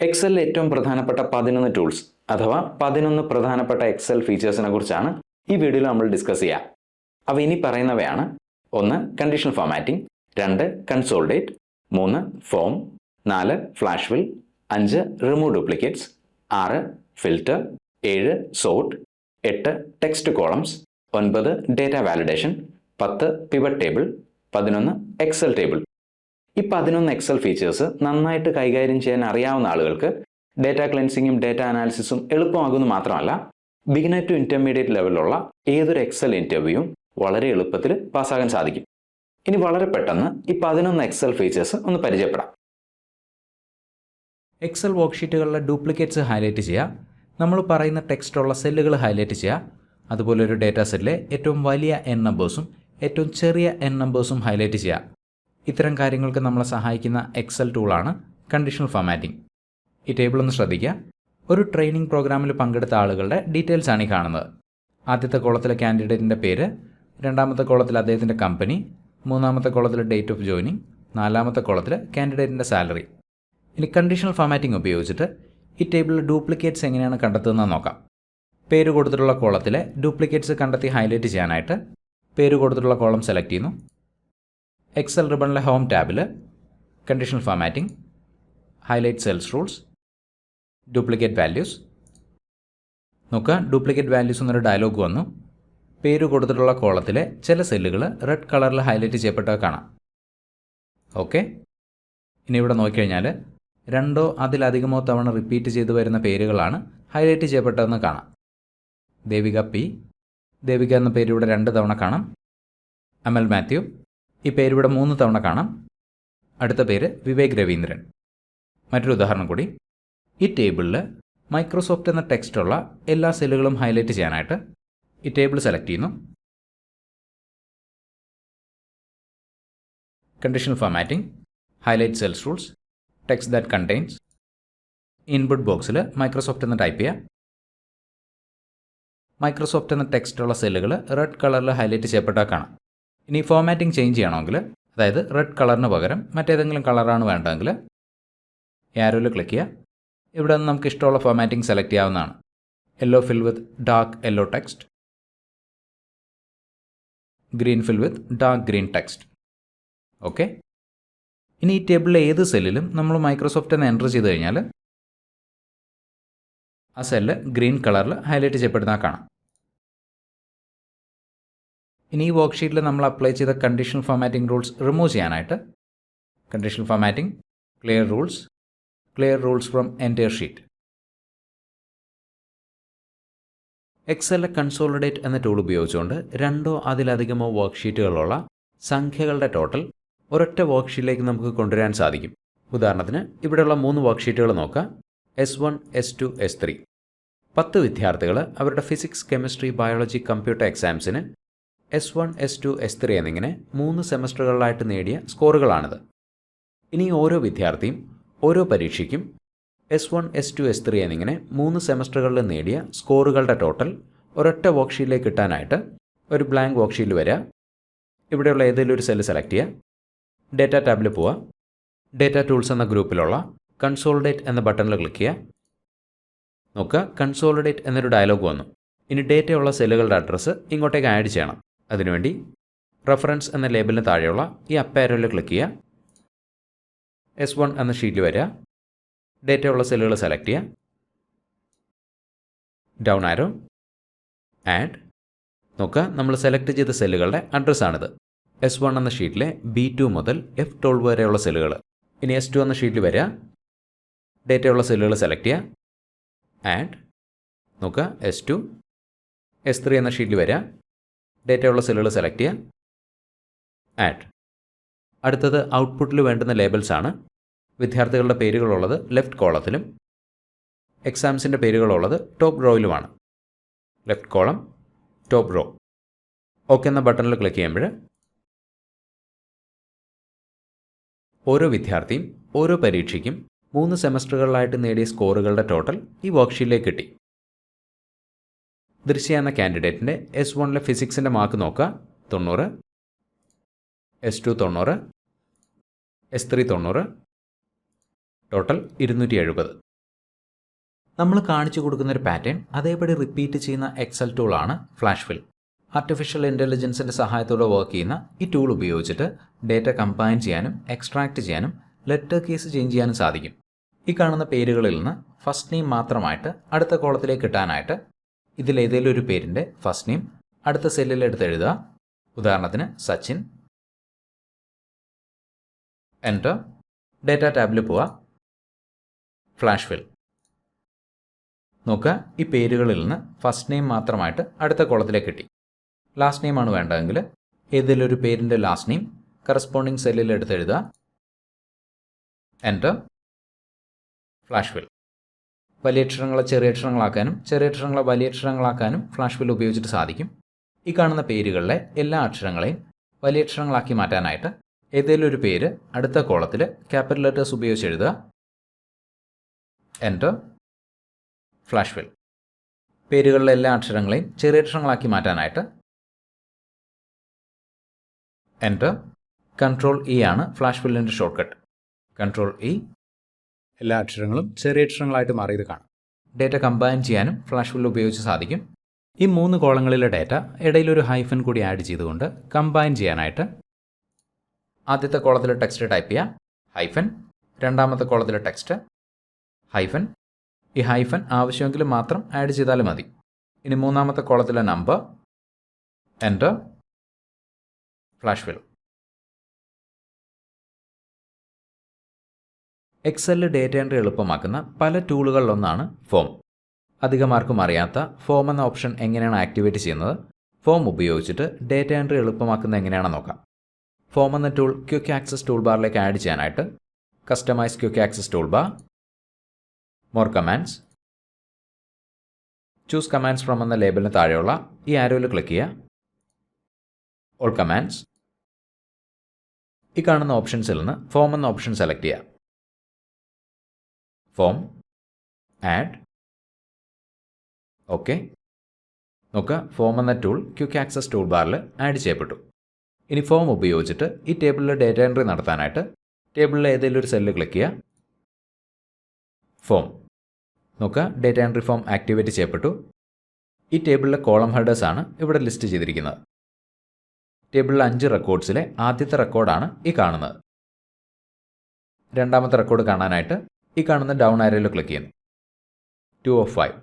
എക്സലിലെ ഏറ്റവും പ്രധാനപ്പെട്ട പതിനൊന്ന് ടൂൾസ് അഥവാ പതിനൊന്ന് പ്രധാനപ്പെട്ട എക്സൽ ഫീച്ചേഴ്സിനെ കുറിച്ചാണ് ഈ വീഡിയോയിൽ നമ്മൾ ഡിസ്കസ് ചെയ്യുക അവ ഇനി പറയുന്നവയാണ്. ഒന്ന് കണ്ടീഷണൽ ഫോമാറ്റിംഗ് രണ്ട് കൺസോൾഡേറ്റ് മൂന്ന് ഫോം നാല് ഫ്ലാഷ് ഫിൽ അഞ്ച് റിമൂവ് ഡ്യൂപ്ലിക്കേറ്റ്സ് ആറ് ഫിൽറ്റർ ഏഴ് സോർട്ട് എട്ട് ടെക്സ്റ്റ് കോളംസ് ഒൻപത് ഡേറ്റ വാലിഡേഷൻ പത്ത് പിവറ്റ് ടേബിൾ പതിനൊന്ന് എക്സൽ ടേബിൾ ഈ പതിനൊന്ന് എക്സൽ ഫീച്ചേഴ്സ് നന്നായിട്ട് കൈകാര്യം ചെയ്യാൻ അറിയാവുന്ന ആളുകൾക്ക് ഡേറ്റ ക്ലെൻസിങ്ങും ഡേറ്റ അനാലിസിസും എളുപ്പമാകുന്നു മാത്രമല്ല ബിഗിനർ ടു ഇന്റർമീഡിയറ്റ് ലെവലിലുള്ള ഏതൊരു എക്സൽ ഇന്റർവ്യൂവും വളരെ എളുപ്പത്തിൽ പാസ്സാകാൻ സാധിക്കും. ഇനി വളരെ പെട്ടെന്ന് ഈ പതിനൊന്ന് എക്സൽ ഫീച്ചേഴ്സ് ഒന്ന് പരിചയപ്പെടാം. എക്സൽ വർക്ക്ഷീറ്റുകളിലെ ഡ്യൂപ്ലിക്കേറ്റ്സ് ഹൈലൈറ്റ് ചെയ്യുക. നമ്മൾ പറയുന്ന ടെക്സ്റ്റുള്ള സെല്ലുകൾ ഹൈലൈറ്റ് ചെയ്യുക. അതുപോലെ ഒരു ഡേറ്റാ സെറ്റിലെ ഏറ്റവും വലിയ എൻ നമ്പേഴ്സും ഏറ്റവും ചെറിയ എൻ നമ്പേഴ്സും ഹൈലൈറ്റ് ചെയ്യുക. ഇത്തരം കാര്യങ്ങൾക്ക് നമ്മളെ സഹായിക്കുന്ന എക്സൽ ടൂളാണ് കണ്ടീഷണൽ ഫോമാറ്റിംഗ് ഈ ടേബിൾ ഒന്ന് ശ്രദ്ധിക്കുക. ഒരു ട്രെയിനിങ് പ്രോഗ്രാമിൽ പങ്കെടുത്ത ആളുകളുടെ ഡീറ്റെയിൽസ് ആണ് ഈ കാണുന്നത്. ആദ്യത്തെ കോളത്തിലെ കാൻഡിഡേറ്റിന്റെ പേര് രണ്ടാമത്തെ കോളത്തിൽ അദ്ദേഹത്തിന്റെ കമ്പനി മൂന്നാമത്തെ കോളത്തിൽ ഡേറ്റ് ഓഫ് ജോയിനിങ് നാലാമത്തെ കോളത്തിൽ കാൻഡിഡേറ്റിന്റെ സാലറി ഇനി കണ്ടീഷണൽ ഫോമാറ്റിംഗ് ഉപയോഗിച്ചിട്ട് ഈ ടേബിളിൽ ഡ്യൂപ്ലിക്കേറ്റ്സ് എങ്ങനെയാണ് കണ്ടെത്തുന്നത് നോക്കാം. പേര് കൊടുത്തിട്ടുള്ള കോളത്തിലെ ഡ്യൂപ്ലിക്കേറ്റ്സ് കണ്ടെത്തി ഹൈലൈറ്റ് ചെയ്യാനായിട്ട് പേര് കൊടുത്തിട്ടുള്ള കോളം സെലക്ട് ചെയ്യുന്നു. എക്സൽ റിബണിലെ ഹോം ടാബിൽ conditional formatting highlight cells rules duplicate values നോക്കുക ഡ്യൂപ്ലിക്കേറ്റ് വാല്യൂസ് എന്നൊരു ഡയലോഗ് വന്നു. പേര് കൊടുത്തിട്ടുള്ള കോളത്തിലെ ചില സെല്ലുകൾ റെഡ് കളറിൽ ഹൈലൈറ്റ് ചെയ്യപ്പെട്ടത് കാണാം. ഓക്കെ ഇനി ഇവിടെ നോക്കിക്കഴിഞ്ഞാൽ രണ്ടോ അതിലധികമോ തവണ റിപ്പീറ്റ് ചെയ്തു വരുന്ന പേരുകളാണ് ഹൈലൈറ്റ് ചെയ്യപ്പെട്ടതെന്ന് കാണാം. ദേവിക പി ദേവിക എന്ന പേര് ഇവിടെ രണ്ട് തവണ കാണാം. അമൽ മാത്യു ഈ പേര് ഇവിടെ മൂന്ന് തവണ കാണാം. അടുത്ത പേര് വിവേക് രവീന്ദ്രൻ. മറ്റൊരു ഉദാഹരണം കൂടി. ഈ ടേബിളിൽ മൈക്രോസോഫ്റ്റ് എന്ന ടെക്സ്റ്റുള്ള എല്ലാ സെല്ലുകളും ഹൈലൈറ്റ് ചെയ്യാനായിട്ട് ഈ ടേബിൾ സെലക്ട് ചെയ്യുന്നു. Conditional formatting highlight cells rules text that contains input ബോക്സിൽ മൈക്രോസോഫ്റ്റ് എന്ന് ടൈപ്പ് ചെയ്യുക മൈക്രോസോഫ്റ്റ് എന്ന ടെക്സ്റ്റുള്ള സെല്ലുകൾ റെഡ് കളറിൽ ഹൈലൈറ്റ് ചെയ്യപ്പെട്ടാൽ കാണാം. ഇനി ഫോമാറ്റിംഗ് ചേഞ്ച് ചെയ്യണമെങ്കിൽ അതായത് റെഡ് കളറിന് പകരം മറ്റേതെങ്കിലും കളറാണ് വേണ്ടതെങ്കിൽ ആരോയിൽ ക്ലിക്ക് ചെയ്യുക. ഇവിടെ നിന്ന് നമുക്ക് ഇഷ്ടമുള്ള ഫോമാറ്റിംഗ് സെലക്ട് ചെയ്യാവുന്നതാണ്. Yellow fill with dark yellow text green fill with dark green text okay ഇനി ഈ ടേബിളിലെ ഏത് സെല്ലിലും നമ്മൾ മൈക്രോസോഫ്റ്റ് എന്ന് എന്റർ ചെയ്ത് കഴിഞ്ഞാൽ ആ സെല്ല് ഗ്രീൻ കളറിൽ ഹൈലൈറ്റ് ചെയ്യപ്പെടുന്ന കാണാം. ഇനി ഈ വർക്ക്ഷീറ്റിൽ നമ്മൾ അപ്ലൈ ചെയ്ത കണ്ടീഷണൽ ഫോമാറ്റിംഗ് റൂൾസ് റിമൂവ് ചെയ്യാനായിട്ട് conditional formatting clear rules clear rules from entire sheet എക്സലിലെ consolidate എന്ന ടൂൾ ഉപയോഗിച്ചുകൊണ്ട് രണ്ടോ അതിലധികമോ വർക്ക്ഷീറ്റുകളുള്ള സംഖ്യകളുടെ ടോട്ടൽ ഒരൊറ്റ വർക്ക്ഷീറ്റിലേക്ക് നമുക്ക് കൊണ്ടുവരാൻ സാധിക്കും. ഉദാഹരണത്തിന് ഇവിടെയുള്ള മൂന്ന് വർക്ക്ഷീറ്റുകൾ നോക്കാം. S one S two S three പത്ത് വിദ്യാർത്ഥികൾ അവരുടെ physics chemistry biology computer എക്സാംസിന് S one S two S three എന്നിങ്ങനെ മൂന്ന് സെമസ്റ്ററുകളിലായിട്ട് നേടിയ സ്കോറുകളാണിത്. ഇനി ഓരോ വിദ്യാർത്ഥിയും ഓരോ പരീക്ഷയ്ക്കും S one S two S three എന്നിങ്ങനെ മൂന്ന് സെമസ്റ്ററുകളിൽ നേടിയ സ്കോറുകളുടെ ടോട്ടൽ ഒരൊറ്റ വർക്ക്ഷീറ്റിലേക്ക് കിട്ടാനായിട്ട് ഒരു ബ്ലാങ്ക് വർക്ക്ഷീറ്റിൽ വരിക. ഇവിടെയുള്ള ഏതെങ്കിലും ഒരു സെല്ല് സെലക്ട് ചെയ്യുക. ഡേറ്റ ടാബിൽ പോവുക. ഡേറ്റ ടൂൾസ് എന്ന ഗ്രൂപ്പിലുള്ള കൺസോളിഡേറ്റ് എന്ന ബട്ടണിൽ ക്ലിക്ക് ചെയ്യുക. നോക്കുക കൺസോളിഡേറ്റ് എന്നൊരു ഡയലോഗ് വന്നു. ഇനി ഡേറ്റയുള്ള സെല്ലുകളുടെ അഡ്രസ്സ് ഇങ്ങോട്ടേക്ക് ആഡ് ചെയ്യണം. അതിനുവേണ്ടി റെഫറൻസ് എന്ന ലേബലിന് താഴെയുള്ള ഈ അപ്പാരോയിൽ ക്ലിക്ക് ചെയ്യുക. എസ് വൺ എന്ന ഷീറ്റിൽ വരിക. ഡേറ്റ ഉള്ള സെല്ലുകൾ സെലക്ട് ചെയ്യുക. ഡൗൺ ആരോ ആഡ് നോക്കുക നമ്മൾ സെലക്ട് ചെയ്ത സെല്ലുകളുടെ അഡ്രസ്സാണിത് എസ് വൺ എന്ന ഷീറ്റിലെ ബി ടു മുതൽ എഫ് ട്വൽവ് വരെയുള്ള സെല്ലുകൾ ഇനി എസ് ടു എന്ന ഷീറ്റിൽ വരിക. ഡേറ്റയുള്ള സെല്ലുകൾ സെലക്ട് ചെയ്യുക. ആഡ് നോക്കുക എസ് ടു എസ് ത്രീ എന്ന ഷീറ്റിൽ വരിക. ഡേറ്റയുള്ള സെല്ലുകൾ സെലക്ട് ചെയ്യുക ആഡ് അടുത്തത് ഔട്ട്പുട്ടിൽ വേണ്ടുന്ന ലേബൽസ് ആണ്. വിദ്യാർത്ഥികളുടെ പേരുകളുള്ളത് ലെഫ്റ്റ് കോളത്തിലും എക്സാംസിന്റെ പേരുകളുള്ളത് top റോയിലുമാണ് left column top row okay എന്ന ബട്ടണിൽ ക്ലിക്ക് ചെയ്യുമ്പോൾ ഓരോ വിദ്യാർത്ഥിയും ഓരോ പരീക്ഷയ്ക്കും മൂന്ന് സെമസ്റ്ററുകളിലായിട്ട് നേടിയ സ്കോറുകളുടെ ടോട്ടൽ ഈ വർക്ക്ഷീറ്റിലേക്ക് കിട്ടി. ദൃശ്യ എന്ന കാൻഡിഡേറ്റിന്റെ എസ് വണ്ണിലെ ഫിസിക്സിന്റെ മാർക്ക് നോക്കുക. തൊണ്ണൂറ്. എസ് ടു തൊണ്ണൂറ്. എസ് ത്രീ തൊണ്ണൂറ്. ടോട്ടൽ ഇരുന്നൂറ്റി എഴുപത് നമ്മൾ കാണിച്ചു കൊടുക്കുന്ന ഒരു പാറ്റേൺ അതേപടി റിപ്പീറ്റ് ചെയ്യുന്ന എക്സൽ ടൂളാണ് ഫ്ലാഷ് ഫിൽ. ആർട്ടിഫിഷ്യൽ ഇന്റലിജൻസിന്റെ സഹായത്തോടെ വർക്ക് ചെയ്യുന്ന ഈ ടൂൾ ഉപയോഗിച്ചിട്ട് ഡേറ്റ കമ്പൈൻ ചെയ്യാനും എക്സ്ട്രാക്ട് ചെയ്യാനും ലെറ്റർ കേസ് ചേഞ്ച് ചെയ്യാനും സാധിക്കും. ഈ കാണുന്ന പേരുകളിൽ നിന്ന് ഫസ്റ്റ് നെയിം മാത്രമായിട്ട് അടുത്ത കോളത്തിലേക്ക് കിട്ടാനായിട്ട് ഇതിലേതെങ്കിലും ഒരു പേരിന്റെ ഫസ്റ്റ് നെയിം അടുത്ത സെല്ലിൽ എടുത്ത് എഴുതുക. ഉദാഹരണത്തിന് സച്ചിൻ. എന്റർ ഡേറ്റ ടാബിൽ പോവുക. ഫ്ലാഷ് ഫിൽ നോക്കുക ഈ പേരുകളിൽ നിന്ന് ഫസ്റ്റ് നെയിം മാത്രമായിട്ട് അടുത്ത കോളത്തിലേക്ക് കിട്ടി. ലാസ്റ്റ് നെയിം ആണ് വേണ്ടതെങ്കിൽ ഏതെങ്കിലും ഒരു പേരിന്റെ ലാസ്റ്റ് നെയിം കറസ്പോണ്ടിങ് സെല്ലിൽ എടുത്ത് എഴുതുക. എന്റർ ഫ്ലാഷ് ഫിൽ വലിയ അക്ഷരങ്ങളെ ചെറിയ അക്ഷരങ്ങളാക്കാനും ചെറിയ അക്ഷരങ്ങളെ വലിയ അക്ഷരങ്ങളാക്കാനും ഫ്ലാഷ് ഫിൽ ഉപയോഗിച്ചിട്ട് സാധിക്കും. ഈ കാണുന്ന പേരുകളിലെ എല്ലാ അക്ഷരങ്ങളെയും വലിയ അക്ഷരങ്ങളാക്കി മാറ്റാനായിട്ട് ഏതെങ്കിലും ഒരു പേര് അടുത്ത കോളത്തിൽ ക്യാപിറ്റൽ ലെറ്റേഴ്സ് ഉപയോഗിച്ച് എഴുതുക. എന്റർ ഫ്ലാഷ് ഫിൽ പേരുകളിലെ എല്ലാ അക്ഷരങ്ങളെയും ചെറിയ അക്ഷരങ്ങളാക്കി മാറ്റാനായിട്ട് എന്റർ കൺട്രോൾ ഇ ആണ് ഫ്ലാഷ് ഫില്ലിന്റെ ഷോർട്ട് കട്ട് കൺട്രോൾ ഇ എല്ലാ അക്ഷരങ്ങളും ചെറിയ അക്ഷരങ്ങളായിട്ട് മാറിയത് കാണാം. ഡേറ്റ കമ്പൈൻ ചെയ്യാനും ഫ്ലാഷ് ഫുള്ള് ഉപയോഗിച്ച് സാധിക്കും. ഈ മൂന്ന് കോളങ്ങളിലെ ഡേറ്റ ഇടയിലൊരു ഹൈഫൻ കൂടി ആഡ് ചെയ്തുകൊണ്ട് കമ്പൈൻ ചെയ്യാനായിട്ട് ആദ്യത്തെ കോളത്തിൽ ടെക്സ്റ്റ് ടൈപ്പ് ചെയ്യുക ഹൈഫൻ. രണ്ടാമത്തെ കോളത്തിലെ ടെക്സ്റ്റ്. ഹൈഫൻ. ഈ ഹൈഫൻ ആവശ്യമെങ്കിൽ മാത്രം ആഡ് ചെയ്താൽ മതി. ഇനി മൂന്നാമത്തെ കോളത്തിലെ number. Enter flash fill. എക്സലിൽ data entry എളുപ്പമാക്കുന്ന പല ടൂളുകളിലൊന്നാണ് ഫോം. അധികമാർക്കും അറിയാത്ത ഫോം എന്ന ഓപ്ഷൻ എങ്ങനെയാണ് ആക്ടിവേറ്റ് ചെയ്യുന്നത്? ഫോം ഉപയോഗിച്ചിട്ട് ഡേറ്റ എൻട്രി എളുപ്പമാക്കുന്നത് എങ്ങനെയാണെന്ന് നോക്കാം? ഫോം എന്ന ടൂൾ ക്യുക്ക് ആക്സസ് ടൂൾ ബാറിലേക്ക് ആഡ് ചെയ്യാനായിട്ട് customize quick access tool bar more commands choose commands from എന്ന ലേബലിന് താഴെയുള്ള ഈ ആരോയിൽ ക്ലിക്ക് ചെയ്യുക. All commands. ഈ കാണുന്ന ഓപ്ഷൻസിൽ നിന്ന് ഫോം എന്ന ഓപ്ഷൻ സെലക്ട് ചെയ്യുക. ഫോം ആഡ് ഓക്കെ നോക്കുക ഫോം എന്ന ടൂൾ ക്വിക്ക് ആക്സസ് ടൂൾ ബാറിൽ ആഡ് ചെയ്യപ്പെട്ടു. ഇനി ഫോം ഉപയോഗിച്ചിട്ട് ഈ ടേബിളിൽ ഡേറ്റ എൻട്രി നടത്താനായിട്ട് ടേബിളിൽ ഏതെങ്കിലും ഒരു സെല്ല് ക്ലിക്ക് ചെയ്യുക. ഫോം നോക്കുക ഡേറ്റ എൻട്രി ഫോം ആക്ടിവേറ്റ് ചെയ്യപ്പെട്ടു. ഈ ടേബിളിലെ കോളം ഹെഡേഴ്സ് ആണ് ഇവിടെ ലിസ്റ്റ് ചെയ്തിരിക്കുന്നത്. ടേബിളിലെ അഞ്ച് റെക്കോർഡ്സിലെ ആദ്യത്തെ റെക്കോർഡാണ് ഈ കാണുന്നത്. രണ്ടാമത്തെ റെക്കോർഡ് കാണാനായിട്ട് ഈ കാണുന്ന ഡൗൺ ആരോയിൽ ക്ലിക്ക് ചെയ്യുന്നു ടു ഓഫ് ഫൈവ്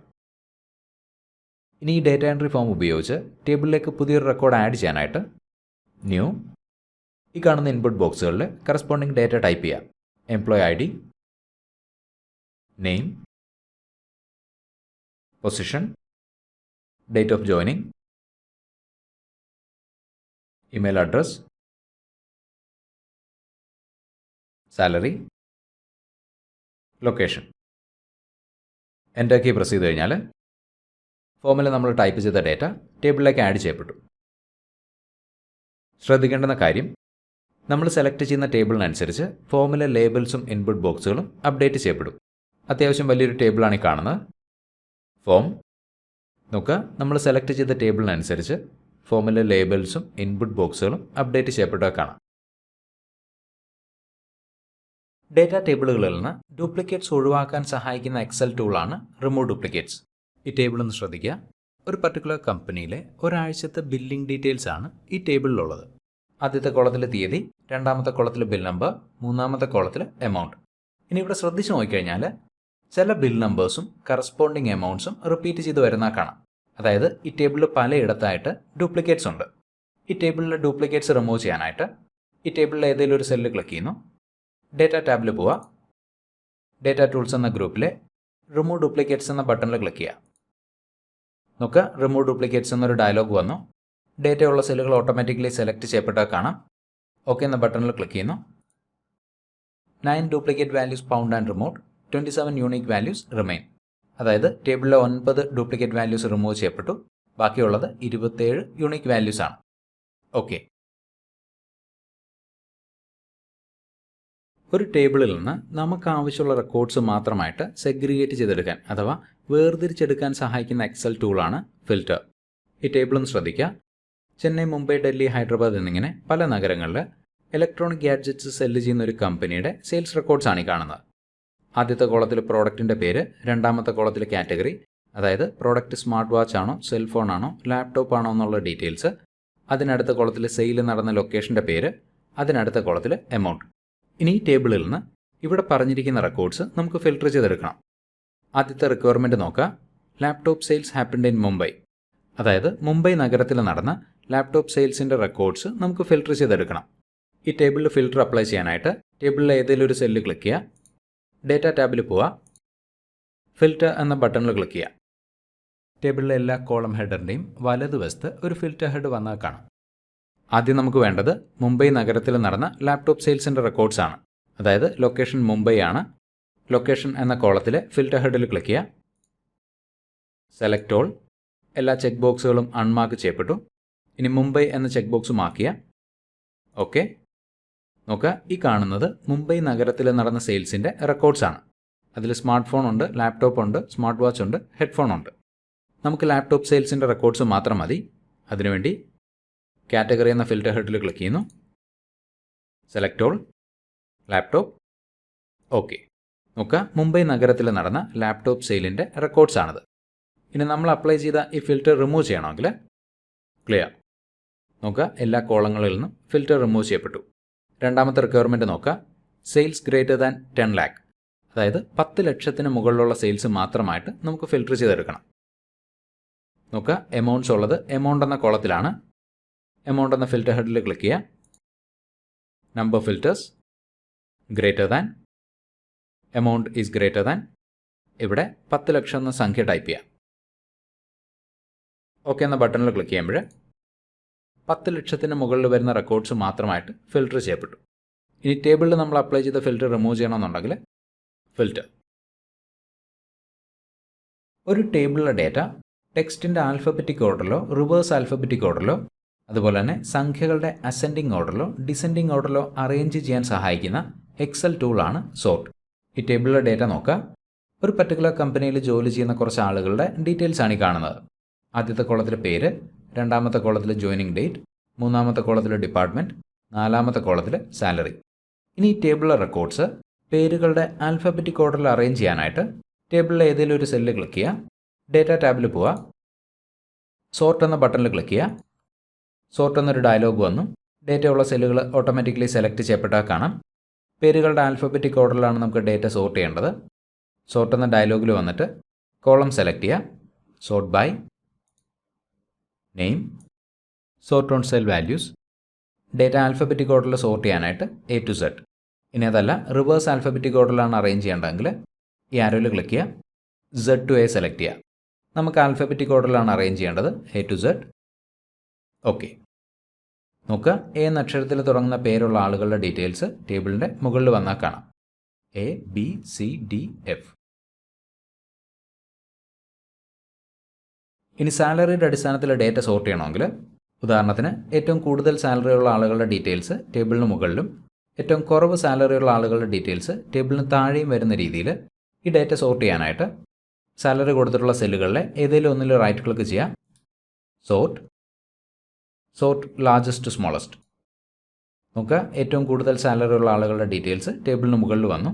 ഇനി ഈ ഡേറ്റ എൻട്രി ഫോം ഉപയോഗിച്ച് ടേബിളിലേക്ക് പുതിയൊരു റെക്കോർഡ് ആഡ് ചെയ്യാനായിട്ട് ന്യൂ ഈ കാണുന്ന ഇൻപുട്ട് ബോക്സുകളിൽ കറസ്പോണ്ടിങ് ഡേറ്റ ടൈപ്പ് ചെയ്യാം. Employee I D name position date of joining email address salary location enter key press ചെയ്ത് കഴിഞ്ഞാൽ ഫോമിൽ നമ്മൾ ടൈപ്പ് ചെയ്ത ഡേറ്റ ടേബിളിലേക്ക് ആഡ് ചെയ്യപ്പെട്ടു. ശ്രദ്ധിക്കേണ്ടുന്ന കാര്യം നമ്മൾ സെലക്ട് ചെയ്യുന്ന ടേബിളിനനുസരിച്ച് ഫോമിലെ ലേബിൾസും ഇൻപുട്ട് ബോക്സുകളും അപ്ഡേറ്റ് ചെയ്യപ്പെടും. അത്യാവശ്യം വലിയൊരു ടേബിളാണ് ഈ കാണുന്നത്. ഫോം നോക്കുക നമ്മൾ സെലക്ട് ചെയ്ത ടേബിളിനനുസരിച്ച് ഫോമിലെ ലേബിൾസും ഇൻപുട്ട് ബോക്സുകളും അപ്ഡേറ്റ് ചെയ്യപ്പെട്ടത് കാണാം. ഡേറ്റ ടേബിളുകളിൽ നിന്ന് ഡ്യൂപ്ലിക്കേറ്റ്സ് ഒഴിവാക്കാൻ സഹായിക്കുന്ന എക്സൽ ടൂളാണ് റിമൂവ് ഡ്യൂപ്ലിക്കേറ്റ്സ്. ഈ ടേബിൾ ഒന്ന് ശ്രദ്ധിക്കുക. ഒരു പർട്ടിക്കുലർ കമ്പനിയിലെ ഒരാഴ്ചത്തെ ബില്ലിംഗ് ഡീറ്റെയിൽസ് ആണ് ഈ ടേബിളിലുള്ളത്. ആദ്യത്തെ കോളത്തിലെ തീയതി രണ്ടാമത്തെ കോളത്തിലെ ബിൽ നമ്പർ മൂന്നാമത്തെ കോളത്തിൽ എമൗണ്ട്. ഇനി ഇവിടെ ശ്രദ്ധിച്ചു നോക്കിക്കഴിഞ്ഞാൽ ചില ബിൽ നമ്പേഴ്സും കറസ്പോണ്ടിങ് എമൗണ്ട്സും റിപ്പീറ്റ് ചെയ്ത് വരുന്ന കാണാം. അതായത് ഈ ടേബിളിൽ പലയിടത്തായിട്ട് ഡ്യൂപ്ലിക്കേറ്റ്സ് ഉണ്ട്. ഈ ടേബിളിലെ ഡ്യൂപ്ലിക്കേറ്റ്സ് റിമൂവ് ചെയ്യാനായിട്ട് ഈ ടേബിളിലെ ഏതെങ്കിലും ഒരു സെല്ല് ക്ലിക്ക് ചെയ്യുന്നു. ഡേറ്റ ടാബിൽ പോവുക ഡേറ്റ ടൂൾസ് എന്ന ഗ്രൂപ്പിലെ റിമൂവ് ഡ്യൂപ്ലിക്കേറ്റ്സ് എന്ന ബട്ടണിൽ ക്ലിക്ക് ചെയ്യുക നോക്കുക റിമൂവ് ഡ്യൂപ്ലിക്കേറ്റ്സ് എന്നൊരു ഡയലോഗ് വന്നു. ഡേറ്റ ഉള്ള സെല്ലുകൾ ഓട്ടോമാറ്റിക്കലി സെലക്ട് ചെയ്യപ്പെട്ടാൽ കാണാം. ഓക്കെ എന്ന ബട്ടണിൽ ക്ലിക്ക് ചെയ്യുന്നു. Nine duplicate values found and remove twenty seven unique values remain അതായത് ടേബിളിലെ ഒൻപത് ഡ്യൂപ്ലിക്കേറ്റ് വാല്യൂസ് റിമൂവ് ചെയ്യപ്പെട്ടു. ബാക്കിയുള്ളത് ഇരുപത്തേഴ് യൂണിക് വാല്യൂസ് ആണ്. ഓക്കെ ഒരു ടേബിളിൽ നിന്ന് നമുക്ക് ആവശ്യമുള്ള റെക്കോർഡ്സ് മാത്രമായിട്ട് സെഗ്രിഗേറ്റ് ചെയ്തെടുക്കാൻ അഥവാ വേർതിരിച്ചെടുക്കാൻ സഹായിക്കുന്ന എക്സൽ ടൂളാണ് ഫിൽറ്റർ ഈ ടേബിളും ശ്രദ്ധിക്കുക. ചെന്നൈ മുംബൈ ഡൽഹി ഹൈദരാബാദ് എന്നിങ്ങനെ പല നഗരങ്ങളിൽ ഇലക്ട്രോണിക് ഗാഡ്ജറ്റ്സ് സെല്ല് ചെയ്യുന്ന ഒരു കമ്പനിയുടെ സെയിൽസ് റെക്കോർഡ്സ് ആണ് ഈ കാണുന്നത്. ആദ്യത്തെ കോളത്തിൽ പ്രോഡക്റ്റിന്റെ പേര് രണ്ടാമത്തെ കോളത്തിൽ കാറ്റഗറി അതായത് പ്രോഡക്റ്റ് സ്മാർട്ട് വാച്ച് ആണോ സെൽഫോൺ ആണോ ലാപ്ടോപ്പ് ആണോ എന്നുള്ള ഡീറ്റെയിൽസ്. അതിനടുത്ത കോളത്തിൽ സെയിൽ നടന്ന ലൊക്കേഷന്റെ പേര് അതിനടുത്ത കോളത്തിൽ എമൗണ്ട്. ഇനി ഈ ടേബിളിൽ നിന്ന് ഇവിടെ പറഞ്ഞിരിക്കുന്ന റെക്കോർഡ്സ് നമുക്ക് ഫിൽട്ടർ ചെയ്തെടുക്കണം. ആദ്യത്തെ റിക്വയർമെന്റ് നോക്കുക. Laptop sales happened in Mumbai അതായത് മുംബൈ നഗരത്തിൽ നടന്ന ലാപ്ടോപ്പ് സെയിൽസിന്റെ റെക്കോർഡ്സ് നമുക്ക് ഫിൽട്ടർ ചെയ്തെടുക്കണം. ഈ ടേബിളിൽ ഫിൽട്ടർ അപ്ലൈ ചെയ്യാനായിട്ട് ടേബിളിലെ ഏതെങ്കിലും ഒരു സെല്ല് ക്ലിക്ക് ചെയ്യുക. ഡേറ്റ ടാബിൽ പോവുക. ഫിൽറ്റർ എന്ന ബട്ടണിൽ ക്ലിക്ക് ചെയ്യുക. ടേബിളിലെ എല്ലാ കോളം ഹെഡറിന്റെയും വലതുവശത്ത് ഒരു ഫിൽറ്റർ ഹെഡ് വന്നാൽ കാണാം. ആദ്യം നമുക്ക് വേണ്ടത് മുംബൈ നഗരത്തിൽ നടന്ന ലാപ്ടോപ്പ് സെയിൽസിന്റെ റെക്കോർഡ്സ് ആണ്. അതായത് ലൊക്കേഷൻ മുംബൈ ആണ്. ലൊക്കേഷൻ എന്ന കോളത്തിൽ ഫിൽറ്റർ ഹെഡിൽ ക്ലിക്ക് ചെയ്യുക സെലക്ട് ഓൾ എല്ലാ ചെക്ക് ബോക്സുകളും അൺമാർക്ക് ചെയ്യപ്പെട്ടു. ഇനി മുംബൈ എന്ന ചെക്ക് ബോക്സ് മാർക്ക് ചെയ്യുക ഓക്കെ നോക്കുക ഈ കാണുന്നത് മുംബൈ നഗരത്തിൽ നടന്ന സെയിൽസിന്റെ റെക്കോർഡ്സ് ആണ്. അതിൽ സ്മാർട്ട് ഫോൺ ഉണ്ട് ലാപ്ടോപ്പ് ഉണ്ട് സ്മാർട്ട് വാച്ച് ഉണ്ട് ഹെഡ്ഫോൺ ഉണ്ട്. നമുക്ക് ലാപ്ടോപ്പ് സെയിൽസിന്റെ റെക്കോർഡ്സ് മാത്രം മതി. അതിനുവേണ്ടി കാറ്റഗറി എന്ന ഫിൽറ്റർ ഹെഡിൽ ക്ലിക്ക് ചെയ്യുന്നു. സെലക്ട് ഓൾ ലാപ്ടോപ്പ് ഓക്കെ നോക്കുക. മുംബൈ നഗരത്തിൽ നടന്ന ലാപ്ടോപ്പ് സെയിലിന്റെ റെക്കോർഡ്സ് ആണിത്. ഇനി നമ്മൾ അപ്ലൈ ചെയ്ത ഈ ഫിൽറ്റർ റിമൂവ് ചെയ്യണമെങ്കിൽ ക്ലിയർ നോക്കുക. എല്ലാ കോളങ്ങളിൽ നിന്നും ഫിൽറ്റർ റിമൂവ് ചെയ്യപ്പെട്ടു. രണ്ടാമത്തെ റിക്വയർമെന്റ് നോക്കുക. Sales greater than ten lakh അതായത് പത്ത് ലക്ഷത്തിന് മുകളിലുള്ള സെയിൽസ് മാത്രമായിട്ട് നമുക്ക് ഫിൽറ്റർ ചെയ്തെടുക്കണം. നോക്കുക. എമൗണ്ട്സ് ഉള്ളത് എമൗണ്ട് എന്ന കോളത്തിലാണ് എമൗണ്ട് എന്ന ഫിൽറ്റർ ഹെഡിൽ ക്ലിക്ക് ചെയ്യുക number filters greater than amount is greater than ഇവിടെ പത്ത് ലക്ഷം എന്ന സംഖ്യ ടൈപ്പ് ചെയ്യാം. ഓക്കെ എന്ന ബട്ടണിൽ ക്ലിക്ക് ചെയ്യുമ്പോൾ പത്ത് ലക്ഷത്തിന് മുകളിൽ വരുന്ന റെക്കോർഡ്സ് മാത്രമായിട്ട് ഫിൽറ്റർ ചെയ്യപ്പെട്ടു. ഇനി ടേബിളിൽ നമ്മൾ അപ്ലൈ ചെയ്ത ഫിൽറ്റർ റിമൂവ് ചെയ്യണമെന്നുണ്ടെങ്കിൽ ഫിൽറ്റർ ഒരു ടേബിളിലെ ഡേറ്റ ടെക്സ്റ്റിന്റെ ആൽഫബറ്റിക് ഓർഡറിലോ റിവേഴ്സ് ആൽഫബറ്റിക് ഓർഡറിലോ അതുപോലെ തന്നെ സംഖ്യകളുടെ അസെൻഡിങ് ഓർഡറിലോ ഡിസെൻഡിങ് ഓർഡറിലോ അറേഞ്ച് ചെയ്യാൻ സഹായിക്കുന്ന എക്സൽ ടൂളാണ് സോർട്ട് ഈ ടേബിളിലെ ഡേറ്റ നോക്കുക. ഒരു പർട്ടിക്കുലർ കമ്പനിയിൽ ജോലി ചെയ്യുന്ന കുറച്ച് ആളുകളുടെ ഡീറ്റെയിൽസ് ആണ് ഈ കാണുന്നത്. ആദ്യത്തെ കോളത്തിലെ പേര് രണ്ടാമത്തെ കോളത്തിൽ ജോയിനിങ് ഡേറ്റ് മൂന്നാമത്തെ കോളത്തിൽ ഡിപ്പാർട്ട്മെന്റ് നാലാമത്തെ കോളത്തിൽ സാലറി ഇനി ഈ ടേബിളിലെ റെക്കോർഡ്സ് പേരുകളുടെ ആൽഫബറ്റിക് ഓർഡറിൽ അറേഞ്ച് ചെയ്യാനായിട്ട് ടേബിളിലെ ഏതെങ്കിലും ഒരു സെല്ലിൽ ക്ലിക്ക് ചെയ്യുക. ഡേറ്റ ടാബിൽ പോവുക. സോർട്ട് എന്ന ബട്ടണിൽ ക്ലിക്ക് ചെയ്യുക. സോർട്ട് എന്നൊരു ഡയലോഗ് വന്നു. ഡേറ്റ ഉള്ള സെല്ലുകൾ ഓട്ടോമാറ്റിക്കലി സെലക്ട് ചെയ്യപ്പെട്ടാൽ കാണാം. പേരുകളുടെ ആൽഫബറ്റിക് ഓർഡറിലാണ് നമുക്ക് ഡേറ്റ സോർട്ട് ചെയ്യേണ്ടത്. സോർട്ട് എന്ന ഡയലോഗിൽ വന്നിട്ട് കോളം സെലക്ട് ചെയ്യുക sort by name. Sort on cell values. Data alphabetic ഓർഡറിൽ സോർട്ട് ചെയ്യാനായിട്ട് എ ടു സെഡ് ഇനി അതല്ല റിവേഴ്സ് ആൽഫബറ്റിക് ഓർഡറിലാണ് അറേഞ്ച് ചെയ്യേണ്ടതെങ്കിൽ ഈ ആരോയിൽ ക്ലിക്ക് ചെയ്യുക സെഡ് ടു എ സെലക്ട് ചെയ്യുക നമുക്ക് ആൽഫബറ്റിക് ഓർഡറിലാണ് അറേഞ്ച് ചെയ്യേണ്ടത് എ ടു സെഡ് ഓക്കെ നോക്കുക എ എന്ന അക്ഷരത്തിൽ തുടങ്ങുന്ന പേരുള്ള ആളുകളുടെ ഡീറ്റെയിൽസ് ടേബിളിന്റെ മുകളിൽ വന്നാൽ കാണാം. A B C D F ഇനി സാലറിയുടെ അടിസ്ഥാനത്തിൽ ഡേറ്റ സോർട്ട് ചെയ്യണമെങ്കിൽ ഉദാഹരണത്തിന് ഏറ്റവും കൂടുതൽ സാലറി ഉള്ള ആളുകളുടെ ഡീറ്റെയിൽസ് ടേബിളിന് മുകളിലും ഏറ്റവും കുറവ് സാലറി ഉള്ള ആളുകളുടെ ഡീറ്റെയിൽസ് ടേബിളിന് താഴെയും വരുന്ന രീതിയിൽ ഈ ഡേറ്റ സോർട്ട് ചെയ്യാനായിട്ട് സാലറി കൊടുത്തിട്ടുള്ള സെല്ലുകളിലെ ഏതെങ്കിലും ഒന്നിൽ റൈറ്റ് ക്ലിക്ക് ചെയ്യുക സോർട്ട് സോർട്ട് ലാർജസ്റ്റ് സ്മോളസ്റ്റ് നോക്കുക ഏറ്റവും കൂടുതൽ സാലറി ഉള്ള ആളുകളുടെ ഡീറ്റെയിൽസ് ടേബിളിന് മുകളിൽ വന്നു.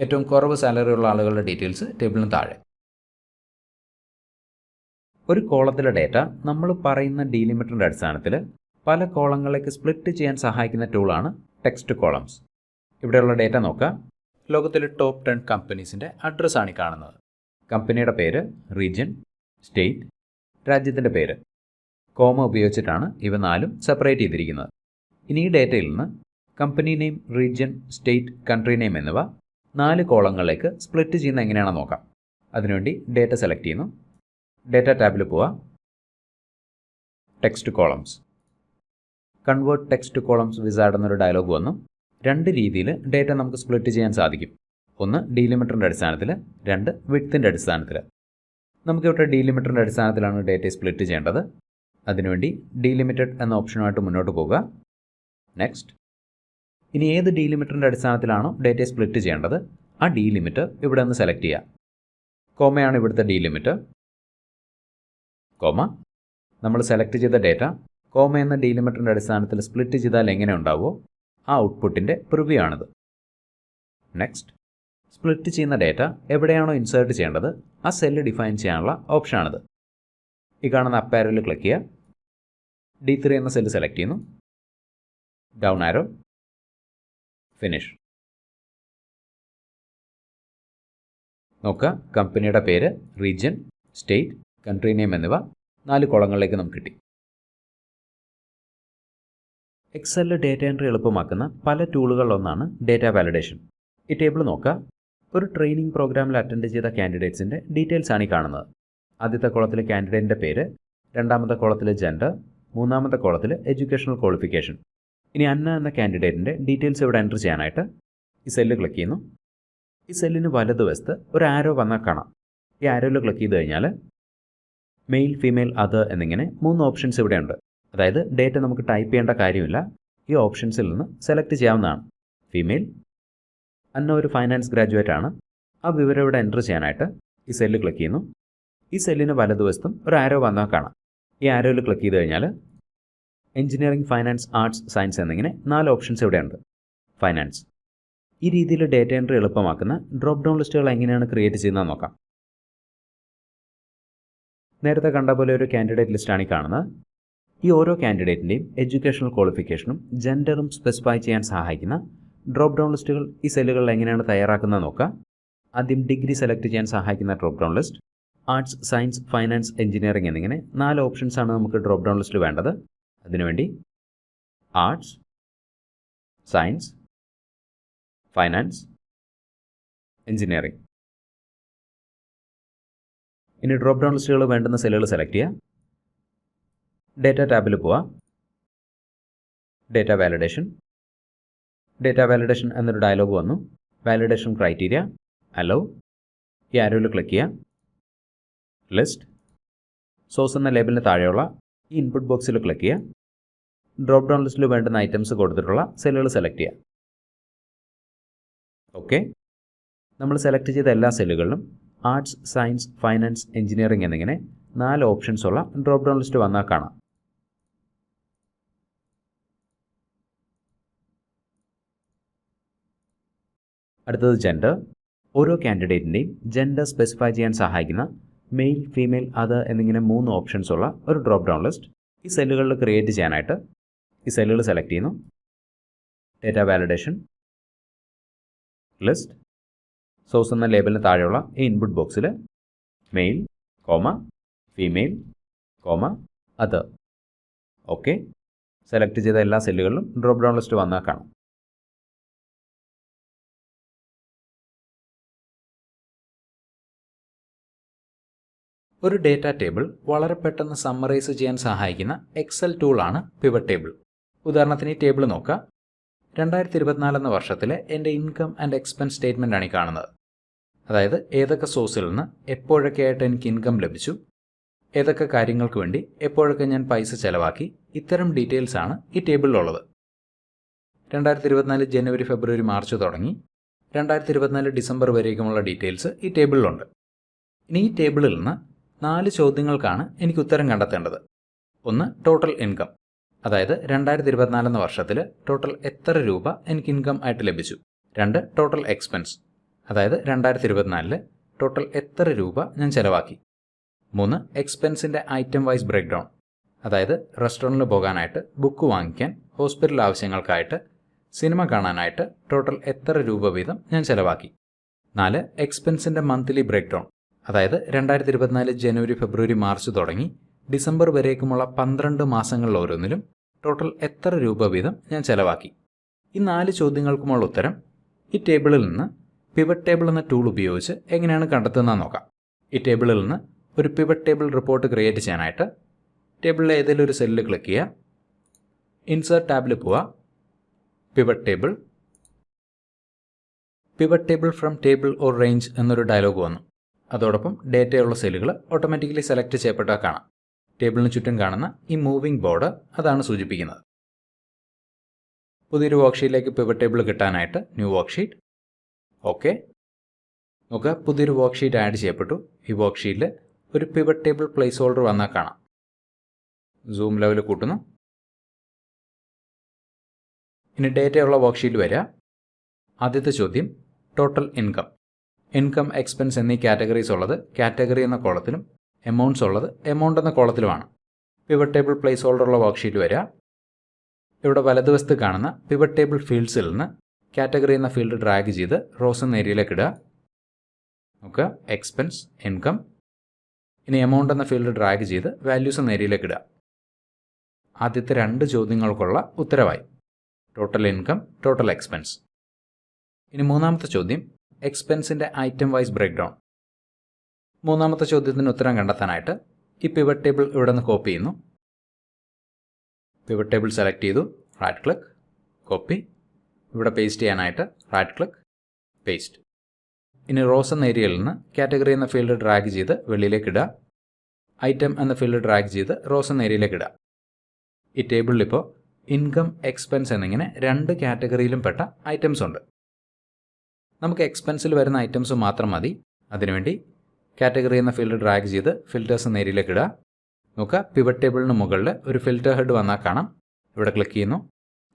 ഏറ്റവും കുറവ് സാലറി ഉള്ള ആളുകളുടെ ഡീറ്റെയിൽസ് ടേബിളിന് താഴെ. ഒരു കോളത്തിലെ ഡേറ്റ നമ്മൾ പറയുന്ന ഡീലിമിറ്ററിന്റെ അടിസ്ഥാനത്തിൽ പല കോളങ്ങളിലേക്ക് സ്പ്ലിറ്റ് ചെയ്യാൻ സഹായിക്കുന്ന ടൂളാണ് ടെക്സ്റ്റ് കോളംസ് ഇവിടെയുള്ള ഡേറ്റ നോക്കുക ലോകത്തിലെ ടോപ്പ് ടെൻ കമ്പനീസിന്റെ അഡ്രസ്സാണ് ഈ കാണുന്നത്. കമ്പനിയുടെ പേര് റീജിയൻ സ്റ്റേറ്റ് രാജ്യത്തിന്റെ പേര്. കോമ ഉപയോഗിച്ചിട്ടാണ് ഇവ നാലും സെപ്പറേറ്റ് ചെയ്തിരിക്കുന്നത്. ഇനി ഈ ഡേറ്റയിൽ നിന്ന് company name region state country name എന്നിവ നാല് കോളങ്ങളിലേക്ക് സ്പ്ലിറ്റ് ചെയ്യുന്ന എങ്ങനെയാണെന്ന് നോക്കാം. അതിനുവേണ്ടി ഡേറ്റ സെലക്ട് ചെയ്യുന്നു. ഡേറ്റ ടാബിൽ പോവുക text columns convert text columns wizard എന്നൊരു ഡയലോഗ് വന്നു. രണ്ട് രീതിയിൽ ഡേറ്റ നമുക്ക് സ്പ്ലിറ്റ് ചെയ്യാൻ സാധിക്കും. ഒന്ന് ഡീലിമിറ്ററിന്റെ അടിസ്ഥാനത്തിൽ രണ്ട് വിഡ്ത്തിന്റെ അടിസ്ഥാനത്തിൽ നമുക്കിവിടെ ഡീലിമിറ്ററിന്റെ അടിസ്ഥാനത്തിലാണ് ഡേറ്റ സ്പ്ലിറ്റ് ചെയ്യേണ്ടത്. അതിനുവേണ്ടി ഡീലിമിറ്റഡ് എന്ന ഓപ്ഷനുമായിട്ട് മുന്നോട്ട് പോവുക. നെക്സ്റ്റ് ഇനി ഏത് ഡീലിമിറ്ററിന്റെ അടിസ്ഥാനത്തിലാണോ ഡേറ്റ സ്പ്ലിറ്റ് ചെയ്യേണ്ടത്? ആ ഡീലിമിറ്റർ ഇവിടെ നിന്ന് സെലക്ട് ചെയ്യുക. കോമയാണ് ഇവിടുത്തെ ഡീലിമിറ്റർ കോമ. നമ്മൾ സെലക്ട് ചെയ്ത ഡേറ്റ കോമ എന്ന ഡീലിമിറ്ററിന്റെ അടിസ്ഥാനത്തിൽ സ്പ്ലിറ്റ് ചെയ്താൽ എങ്ങനെ ഉണ്ടാവുമോ? ആ ഔട്ട്പുട്ടിന്റെ പ്രിവ്യൂ ആണിത്. നെക്സ്റ്റ് സ്പ്ലിറ്റ് ചെയ്യുന്ന ഡേറ്റ എവിടെയാണോ ഇൻസേർട്ട് ചെയ്യേണ്ടത്? ആ സെല്ല് ഡിഫൈൻ ചെയ്യാനുള്ള ഓപ്ഷനാണിത് ഈ കാണുന്ന അപ്പാരൽ ക്ലിക്ക് ചെയ്യുക. ഡി ത്രീ എന്ന സെല്ല് സെലക്ട് ചെയ്യുന്നു. ഡൗൺ ആരോ ഫിനിഷ് നോക്കുക. കമ്പനിയുടെ പേര് റീജ്യൻ സ്റ്റേറ്റ് കൺട്രി നെയിം എന്നിവ നാല് കുളങ്ങളിലേക്ക് നമുക്ക് കിട്ടി. എക്സലിൽ ഡേറ്റ എൻട്രി എളുപ്പമാക്കുന്ന പല ടൂളുകളിലൊന്നാണ് ഡേറ്റ വാലിഡേഷൻ ഈ ടേബിൾ നോക്കുക. ഒരു ട്രെയിനിങ് പ്രോഗ്രാമിൽ അറ്റൻഡ് ചെയ്ത കാൻഡിഡേറ്റ്സിന്റെ ഡീറ്റെയിൽസ് ആണ് ഈ കാണുന്നത്. ആദ്യത്തെ കോളത്തിൽ കാൻഡിഡേറ്റിന്റെ പേര് രണ്ടാമത്തെ കോളത്തിൽ ജെൻഡർ മൂന്നാമത്തെ കോളത്തിൽ എഡ്യൂക്കേഷണൽ ക്വാളിഫിക്കേഷൻ ഇനി അന്ന എന്ന കാൻഡിഡേറ്റിന്റെ ഡീറ്റെയിൽസ് ഇവിടെ എന്റർ ചെയ്യാനായിട്ട് ഈ സെല്ല് ക്ലിക്ക് ചെയ്യുന്നു. ഈ സെല്ലിന് വലതുവശത്ത് ഒരു ആരോ വന്നാൽ കാണാം. ഈ ആരോയിൽ ക്ലിക്ക് ചെയ്ത് കഴിഞ്ഞാൽ മെയിൽ ഫീമെയിൽ അത് എന്നിങ്ങനെ മൂന്ന് ഓപ്ഷൻസ് ഇവിടെയുണ്ട് അതായത് ഡേറ്റ് നമുക്ക് ടൈപ്പ് ചെയ്യേണ്ട കാര്യമില്ല. ഈ ഓപ്ഷൻസിൽ നിന്ന് സെലക്ട് ചെയ്യാവുന്നതാണ്. ഫീമെയിൽ അന്ന ഒരു ഫൈനാൻസ് ഗ്രാജുവേറ്റ് ആണ്. ആ വിവരം ഇവിടെ എന്റർ ചെയ്യാനായിട്ട് ഈ സെല്ല് ക്ലിക്ക് ചെയ്യുന്നു. ഈ സെല്ലിന് വലതുവശത്തും ഒരു ആരോ വന്നാൽ കാണാം. ഈ ആരോയിൽ ക്ലിക്ക് ചെയ്ത് കഴിഞ്ഞാൽ എഞ്ചിനീയറിംഗ് ഫൈനാൻസ് ആർട്സ് സയൻസ് എന്നിങ്ങനെ നാല് ഓപ്ഷൻസ് ഇവിടെയുണ്ട്. ഫൈനാൻസ് ഈ രീതിയിൽ ഡേറ്റ എൻട്രി എളുപ്പമാക്കുന്ന ഡ്രോപ്പ് ഡൗൺ ലിസ്റ്റുകൾ എങ്ങനെയാണ് ക്രിയേറ്റ് ചെയ്യുന്നത് നോക്കാം. നേരത്തെ കണ്ട പോലെ ഒരു കാൻഡിഡേറ്റ് ലിസ്റ്റാണ് ഈ കാണുന്നത്. ഈ ഓരോ കാൻഡിഡേറ്റിന്റെയും എഡ്യൂക്കേഷണൽ ക്വാളിഫിക്കേഷനും ജെൻഡറും സ്പെസിഫൈ ചെയ്യാൻ സഹായിക്കുന്ന ഡ്രോപ്പ് ഡൗൺ ലിസ്റ്റുകൾ ഈ സെല്ലുകളിൽ എങ്ങനെയാണ് തയ്യാറാക്കുന്നത് നോക്കാം. ആദ്യം ഡിഗ്രി സെലക്ട് ചെയ്യാൻ സഹായിക്കുന്ന drop down list arts science finance engineering എന്നിങ്ങനെ നാല് ഓപ്ഷൻസ് ആണ് നമുക്ക് ഡ്രോപ്പ് ഡൗൺ ലിസ്റ്റിൽ വേണ്ടത്. അതിനുവേണ്ടി ആർട്സ് സയൻസ് ഫൈനാൻസ് എഞ്ചിനീയറിംഗ്. ഇനി ഡ്രോപ്പ് ഡൗൺ ലിസ്റ്റുകൾ വേണ്ടുന്ന സെല്ലുകൾ സെലക്ട് ചെയ്യുക ഡേറ്റ ടാബിൽ പോവുക ഡേറ്റ വാലിഡേഷൻ. ഡേറ്റ വാലിഡേഷൻ എന്നൊരു ഡയലോഗ് വന്നു. Validation criteria. അലോ. ഈ ആരോയിൽ ക്ലിക്ക് ചെയ്യുക ലിസ്റ്റ് സോസ് എന്ന ലേബലിന് താഴെയുള്ള ഈ ഇൻപുട്ട് ബോക്സിൽ ക്ലിക്ക് ചെയ്യുക. ഡ്രോപ്പ് ഡൗൺ ലിസ്റ്റിൽ വേണ്ടുന്ന ഐറ്റംസ് കൊടുത്തിട്ടുള്ള സെല്ലുകൾ സെലക്ട് ചെയ്യുക. ഓക്കെ നമ്മൾ സെലക്ട് ചെയ്ത എല്ലാ സെല്ലുകളിലും ആർട്സ് സയൻസ് ഫൈനാൻസ് എഞ്ചിനീയറിംഗ് എന്നിങ്ങനെ നാല് ഓപ്ഷൻസ് ഉള്ള ഡ്രോപ്പ് ഡൗൺ ലിസ്റ്റ് വന്നാൽ കാണാം. അടുത്തത് ജെൻഡർ ഓരോ കാൻഡിഡേറ്റിന്റെയും ജെൻഡർ സ്പെസിഫൈ ചെയ്യാൻ സഹായിക്കുന്ന മെയിൽ ഫീമെയിൽ അത് എന്നിങ്ങനെ മൂന്ന് ഓപ്ഷൻസ് ഉള്ള ഒരു ഡ്രോപ്പ് ഡൗൺ ലിസ്റ്റ് ഈ സെല്ലുകളിൽ ക്രിയേറ്റ് ചെയ്യാനായിട്ട് ഈ സെല്ലുകൾ സെലക്ട് ചെയ്യുന്നു. ഡേറ്റ വാലിഡേഷൻ ലിസ്റ്റ് സോഴ്സ് എന്ന ലേബലിന് താഴെയുള്ള ഈ ഇൻപുട്ട് ബോക്സിൽ മെയിൽ കോമ ഫീമെയിൽ കോമ അത് ഓക്കെ സെലക്ട് ചെയ്ത എല്ലാ സെല്ലുകളിലും ഡ്രോപ്പ് ഡൗൺ ലിസ്റ്റ് വന്നാൽ കാണാം. ഒരു ഡേറ്റ ടേബിൾ വളരെ പെട്ടെന്ന് സമ്മറൈസ് ചെയ്യാൻ സഹായിക്കുന്ന എക്സൽ ടൂളാണ് പിവറ്റ് ടേബിൾ. ഉദാഹരണത്തിന് ഈ ടേബിൾ നോക്കുക. രണ്ടായിരത്തി ഇരുപത്തിനാല് എന്ന വർഷത്തിലെ എന്റെ ഇൻകം ആൻഡ് എക്സ്പെൻസ് സ്റ്റേറ്റ്മെന്റ് ആണ് ഈ കാണുന്നത്. അതായത് ഏതൊക്കെ സോഴ്സിൽ നിന്ന് എപ്പോഴൊക്കെ ആയിട്ട് എനിക്ക് ഇൻകം ലഭിച്ചു ഏതൊക്കെ കാര്യങ്ങൾക്ക് വേണ്ടി എപ്പോഴൊക്കെ ഞാൻ പൈസ ചെലവാക്കി ഇത്തരം ഡീറ്റെയിൽസ് ആണ് ഈ ടേബിളിലുള്ളത്. രണ്ടായിരത്തി ഇരുപത്തിനാല് ജനുവരി ഫെബ്രുവരി മാർച്ച് തുടങ്ങി രണ്ടായിരത്തി ഇരുപത്തിനാല് ഡിസംബർ വരേക്കുമുള്ള ഡീറ്റെയിൽസ് ഈ ടേബിളിലുണ്ട്. ഇനി ഈ ടേബിളിൽ നിന്ന് നാല് ചോദ്യങ്ങൾക്കാണ് എനിക്ക് ഉത്തരം കണ്ടെത്തേണ്ടത്. ഒന്ന് ടോട്ടൽ ഇൻകം അതായത് രണ്ടായിരത്തി ഇരുപത്തിനാല് എന്ന വർഷത്തിൽ ടോട്ടൽ എത്ര രൂപ എനിക്ക് ഇൻകം ആയിട്ട് ലഭിച്ചു? രണ്ട് ടോട്ടൽ എക്സ്പെൻസ് അതായത് രണ്ടായിരത്തി ഇരുപത്തിനാലിൽ ടോട്ടൽ എത്ര രൂപ ഞാൻ ചിലവാക്കി? മൂന്ന് എക്സ്പെൻസിന്റെ ഐറ്റം വൈസ് ബ്രേക്ക് ഡൗൺ അതായത് റെസ്റ്റോറന്റിൽ പോകാനായിട്ട് ബുക്ക് വാങ്ങിക്കാൻ ഹോസ്പിറ്റൽ ആവശ്യങ്ങൾക്കായിട്ട് സിനിമ കാണാനായിട്ട് ടോട്ടൽ എത്ര രൂപ വീതം ഞാൻ ചിലവാക്കി? നാല് എക്സ്പെൻസിന്റെ മന്ത്ലി ബ്രേക്ക് ഡൗൺ അതായത് രണ്ടായിരത്തി ഇരുപത്തിനാല് ജനുവരി ഫെബ്രുവരി മാർച്ച് തുടങ്ങി ഡിസംബർ വരേക്കുമുള്ള പന്ത്രണ്ട് മാസങ്ങളിൽ ഓരോന്നിലും ടോട്ടൽ എത്ര രൂപ വീതം ഞാൻ ചെലവാക്കി? ഈ നാല് ചോദ്യങ്ങൾക്കുമുള്ള ഉത്തരം ഈ ടേബിളിൽ നിന്ന് പിവറ്റ് ടേബിൾ എന്ന ടൂൾ ഉപയോഗിച്ച് എങ്ങനെയാണ് കണ്ടെത്തുന്നത് നോക്കാം. ഈ ടേബിളിൽ നിന്ന് ഒരു പിവറ്റ് ടേബിൾ റിപ്പോർട്ട് ക്രിയേറ്റ് ചെയ്യാനായിട്ട് ടേബിളിലെ ഏതെങ്കിലും ഒരു സെല്ലിൽ ക്ലിക്ക് ചെയ്യുക. ഇൻസേർട്ട് ടാബിൽ പോവുക. Pivot table pivot table from table or range എന്നൊരു ഡയലോഗ് വന്നു. അതോടൊപ്പം ഡേറ്റയുള്ള സെല്ലുകൾ ഓട്ടോമാറ്റിക്കലി സെലക്ട് ചെയ്യപ്പെട്ടാൽ കാണാം. ടേബിളിന് ചുറ്റും കാണുന്ന ഈ മൂവിംഗ് ബോർഡ് അതാണ് സൂചിപ്പിക്കുന്നത്. പുതിയൊരു വർക്ക്ഷീറ്റിലേക്ക് പിവറ്റ് ടേബിൾ കിട്ടാനായിട്ട് ന്യൂ വർക്ക്ഷീറ്റ് ഓക്കെ നോക്കുക പുതിയൊരു വർക്ക്ഷീറ്റ് ആഡ് ചെയ്യപ്പെട്ടു. ഈ വർക്ക്ഷീറ്റിൽ ഒരു പിവറ്റ് ടേബിൾ പ്ലേസ് ഹോൾഡർ വന്നാൽ കാണാം. സൂം ലെവൽ കൂട്ടുന്നു. ഇനി ഡേറ്റയുള്ള വർക്ക്ഷീറ്റ് വരിക. ആദ്യത്തെ ചോദ്യം ടോട്ടൽ ഇൻകം ഇൻകം എക്സ്പെൻസ് എന്നീ കാറ്റഗറീസ് ഉള്ളത് കാറ്റഗറി എന്ന കോളത്തിലും എമൗണ്ട്സ് ഉള്ളത് എമൗണ്ട് എന്ന കോളത്തിലുമാണ്. പിവറ്റ് ടേബിൾ പ്ലേസ് ഹോൾഡറുള്ള വർക്ക്ഷീറ്റ് വരിക. ഇവിടെ വലതുവശത്ത് കാണുന്ന പിവറ്റ് ടേബിൾ ഫീൽഡ്സിൽ നിന്ന് കാറ്റഗറി എന്ന ഫീൽഡ് ഡ്രാഗ് ചെയ്ത് റോസ് എന്ന ഏരിയയിലേക്ക് ഇടുക. നോക്കുക. എക്സ്പെൻസ് ഇൻകം ഇനി എമൗണ്ട് എന്ന ഫീൽഡ് ഡ്രാഗ് ചെയ്ത് വാല്യൂസ് എന്ന ഏരിയയിലേക്ക് ഇടുക. ആദ്യത്തെ രണ്ട് ചോദ്യങ്ങൾക്കുള്ള ഉത്തരവായി. ടോട്ടൽ ഇൻകം ടോട്ടൽ എക്സ്പെൻസ് ഇനി മൂന്നാമത്തെ ചോദ്യം. എക്സ്പെൻസിന്റെ ഐറ്റം വൈസ് ബ്രേക്ക് ഡൗൺ മൂന്നാമത്തെ ചോദ്യത്തിന് ഉത്തരം കണ്ടെത്താനായിട്ട് ഈ പിവർ ടേബിൾ ഇവിടെ നിന്ന് കോപ്പി ചെയ്യുന്നു. പിവർ ടേബിൾ സെലക്ട് ചെയ്തു. റൈറ്റ് ക്ലിക്ക് കോപ്പി ഇവിടെ പേസ്റ്റ് ചെയ്യാനായിട്ട് റൈറ്റ് ക്ലിക്ക് പേസ്റ്റ് ഇനി റോസ് എന്ന ഏരിയയിൽ നിന്ന് കാറ്റഗറി എന്ന ഫീൽഡ് ഡ്രാഗ് ചെയ്ത് വെള്ളിയിലേക്ക് ഇടുക. ഐറ്റം എന്ന ഫീൽഡ് ഡ്രാഗ് ചെയ്ത് റോസ് എന്ന ഏരിയയിലേക്ക് ഇടുക. ഈ ടേബിളിൽ ഇപ്പോൾ ഇൻകം എക്സ്പെൻസ് എന്നിങ്ങനെ രണ്ട് കാറ്റഗറിയിലും പെട്ട ഐറ്റംസ് ഉണ്ട്. നമുക്ക് എക്സ്പെൻസിൽ വരുന്ന ഐറ്റംസ് മാത്രം മതി. അതിനുവേണ്ടി കാറ്റഗറി എന്ന ഫീൽഡ് ഡ്രാഗ് ചെയ്ത് ഫിൽറ്റേഴ്സ് എന്ന ഏരിയയിലേക്ക് ഇടുക. നോക്കുക പിവറ്റ് ടേബിളിന് മുകളിൽ ഒരു ഫിൽറ്റർ ഹെഡ് വന്നാൽ കാണാം. ഇവിടെ ക്ലിക്ക് ചെയ്യുന്നു.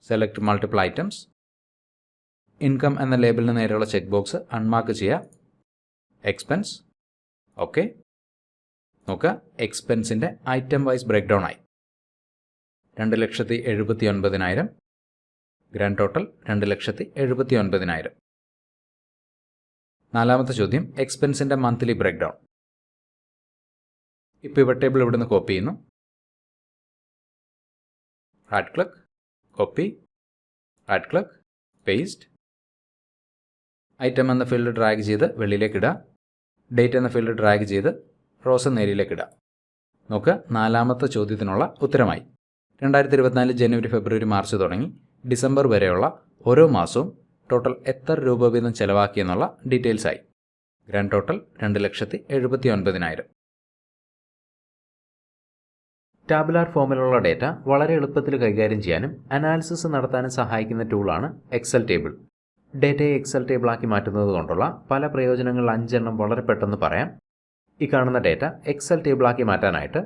സെലക്ട് മൾട്ടിപ്പിൾ ഐറ്റംസ് ഇൻകം എന്ന ലേബലിന് നേരെയുള്ള ചെക്ക് ബോക്സ് അൺമാർക്ക് ചെയ്യുക. എക്സ്പെൻസ് ഓക്കെ നോക്കുക എക്സ്പെൻസിന്റെ ഐറ്റം വൈസ് ബ്രേക്ക് ഡൗൺ ആയി. രണ്ട് ലക്ഷത്തി എഴുപത്തി ഒൻപതിനായിരം ഗ്രാൻഡ് ടോട്ടൽ രണ്ട് ലക്ഷത്തി എഴുപത്തി ഒൻപതിനായിരം നാലാമത്തെ ചോദ്യം എക്സ്പെൻസിന്റെ മന്ത്ലി ബ്രേക്ക് ഡൗൺ ഈ ഇവ ടേബിൾ ഇവിടുന്ന് കോപ്പി ചെയ്യുന്നു. Right click copy right click paste item എന്ന ഫീൽഡ് ഡ്രാഗ് ചെയ്ത് വെള്ളിയിലേക്ക് ഇടുക ഡേറ്റ് എന്ന ഫീൽഡ് ഡ്രാഗ് ചെയ്ത് റോസ് നേരിയിലേക്ക് ഇടുക നോക്കുക നാലാമത്തെ ചോദ്യത്തിനുള്ള ഉത്തരമായി. രണ്ടായിരത്തി ഇരുപത്തിനാല് ജനുവരി ഫെബ്രുവരി മാർച്ച് തുടങ്ങി. ഡിസംബർ വരെയുള്ള ഓരോ മാസവും ടോട്ടൽ എത്ര രൂപ വീതം ചെലവാക്കിയെന്നുള്ള ഡീറ്റെയിൽസ് ആയി. ഗ്രാൻഡ് ടോട്ടൽ രണ്ട് ലക്ഷത്തി എഴുപത്തി ഒൻപതിനായിരം ടാബുലാർ ഫോമിലുള്ള ഡേറ്റ വളരെ എളുപ്പത്തിൽ കൈകാര്യം ചെയ്യാനും അനാലിസിസ് നടത്താനും സഹായിക്കുന്ന ടൂളാണ് എക്സൽ ടേബിൾ ഡേറ്റയെ എക്സൽ ടേബിളാക്കി മാറ്റുന്നത് കൊണ്ടുള്ള പല പ്രയോജനങ്ങൾ അഞ്ചെണ്ണം വളരെ പെട്ടെന്ന് പറയാം. ഈ കാണുന്ന ഡേറ്റ എക്സൽ ടേബിളാക്കി മാറ്റാനായിട്ട്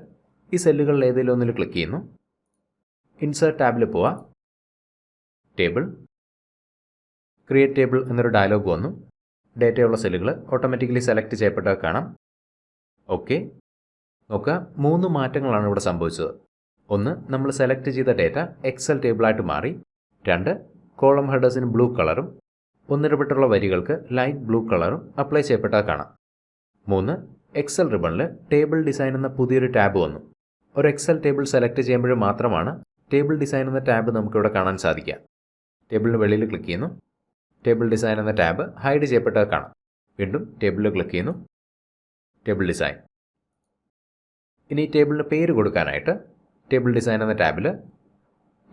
ഈ സെല്ലുകളിൽ ഏതെങ്കിലും ഒന്നിൽ ക്ലിക്ക് ചെയ്യുന്നു. ഇൻസേർട്ട് ടാബിൽ പോവുക ടേബിൾ ക്രിയേറ്റ് ടേബിൾ എന്നൊരു ഡയലോഗ് വന്നു. ഡേറ്റയുള്ള സെല്ലുകൾ ഓട്ടോമാറ്റിക്കലി സെലക്ട് ചെയ്യപ്പെട്ടത് കാണാം. ഓക്കെ നോക്കുക മൂന്ന് മാറ്റങ്ങളാണ് ഇവിടെ സംഭവിച്ചത്. ഒന്ന് നമ്മൾ സെലക്ട് ചെയ്ത ഡേറ്റ എക്സൽ ടേബിളായിട്ട് മാറി. രണ്ട് കോളം ഹെഡേഴ്സിന് ബ്ലൂ കളറും ഒന്നിടപെട്ടുള്ള വരികൾക്ക് ലൈറ്റ് ബ്ലൂ കളറും അപ്ലൈ ചെയ്യപ്പെട്ടത് കാണാം. മൂന്ന് എക്സൽ റിബണിൽ ടേബിൾ ഡിസൈൻ എന്ന പുതിയൊരു ടാബ് വന്നു. ഒരു എക്സൽ ടേബിൾ സെലക്ട് ചെയ്യുമ്പോൾ മാത്രമാണ് ടേബിൾ ഡിസൈൻ എന്ന ടാബ് നമുക്കിവിടെ കാണാൻ സാധിക്കുക. ടേബിളിന് വെളിയിൽ ക്ലിക്ക് ചെയ്യുന്നു. ടേബിൾ ഡിസൈൻ എന്ന ടാബ് ഹൈഡ് ചെയ്യപ്പെട്ടത് കാണാം. വീണ്ടും ടേബിളിൽ ക്ലിക്ക് ചെയ്യുന്നു. Table design. ഇനി ടേബിളിന് പേര് കൊടുക്കാനായിട്ട് ടേബിൾ ഡിസൈൻ എന്ന ടാബിൽ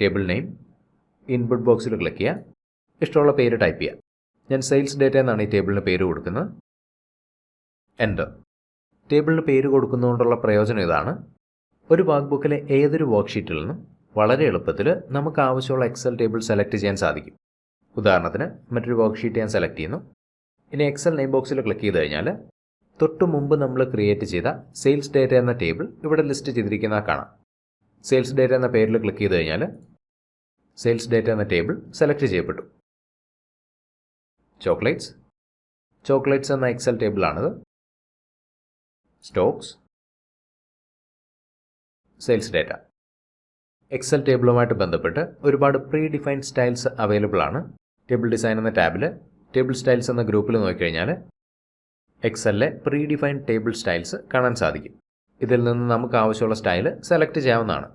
ടേബിൾ നെയിം ഇൻപുട്ട് ബോക്സിൽ ക്ലിക്ക് ചെയ്യുക. ഇഷ്ടമുള്ള പേര് ടൈപ്പ് ചെയ്യുക. ഞാൻ സെയിൽസ് ഡേറ്റ എന്നാണ് ഈ ടേബിളിന് പേര് കൊടുക്കുന്നത്. എന്റർ ടേബിളിന് പേര് കൊടുക്കുന്നതുകൊണ്ടുള്ള പ്രയോജനം ഇതാണ്. ഒരു വാക്ക് ബുക്കിലെ ഏതൊരു വർക്ക്ഷീറ്റിൽ നിന്നും വളരെ എളുപ്പത്തിൽ നമുക്ക് ആവശ്യമുള്ള എക്സൽ ടേബിൾ സെലക്ട് ചെയ്യാൻ സാധിക്കും. ഉദാഹരണത്തിന് മറ്റൊരു വർക്ക്ഷീറ്റ് ഞാൻ സെലക്ട് ചെയ്യുന്നു. ഇനി എക്സൽ നെയിം ബോക്സിൽ ക്ലിക്ക് ചെയ്ത് കഴിഞ്ഞാൽ തൊട്ട് മുമ്പ് നമ്മൾ ക്രിയേറ്റ് ചെയ്ത സെയിൽസ് ഡേറ്റ എന്ന ടേബിൾ ഇവിടെ ലിസ്റ്റ് ചെയ്തിരിക്കുന്ന കാണാം. സെയിൽസ് ഡേറ്റ എന്ന പേരിൽ ക്ലിക്ക് ചെയ്ത് കഴിഞ്ഞാൽ സെയിൽസ് ഡേറ്റ എന്ന ടേബിൾ സെലക്ട് ചെയ്യപ്പെട്ടു. ചോക്ലേറ്റ്സ് ചോക്ലേറ്റ്സ് എന്ന എക്സൽ ടേബിളാണിത് സ്റ്റോക്സ് സെയിൽസ് ഡേറ്റ എക്സൽ ടേബിളുമായിട്ട് ബന്ധപ്പെട്ട് ഒരുപാട് പ്രീ ഡിഫൈൻഡ് സ്റ്റൈൽസ് അവൈലബിൾ ആണ്. ടേബിൾ ഡിസൈൻ എന്ന ടാബിൽ ടേബിൾ സ്റ്റൈൽസ് എന്ന ഗ്രൂപ്പിൽ നോക്കിക്കഴിഞ്ഞാൽ എക്സലിലെ പ്രീ ഡിഫൈൻഡ് ടേബിൾ സ്റ്റൈൽസ് കാണാൻ സാധിക്കും. ഇതിൽ നിന്ന് നമുക്ക് ആവശ്യമുള്ള സ്റ്റൈൽ സെലക്ട് ചെയ്യാവുന്നതാണ്.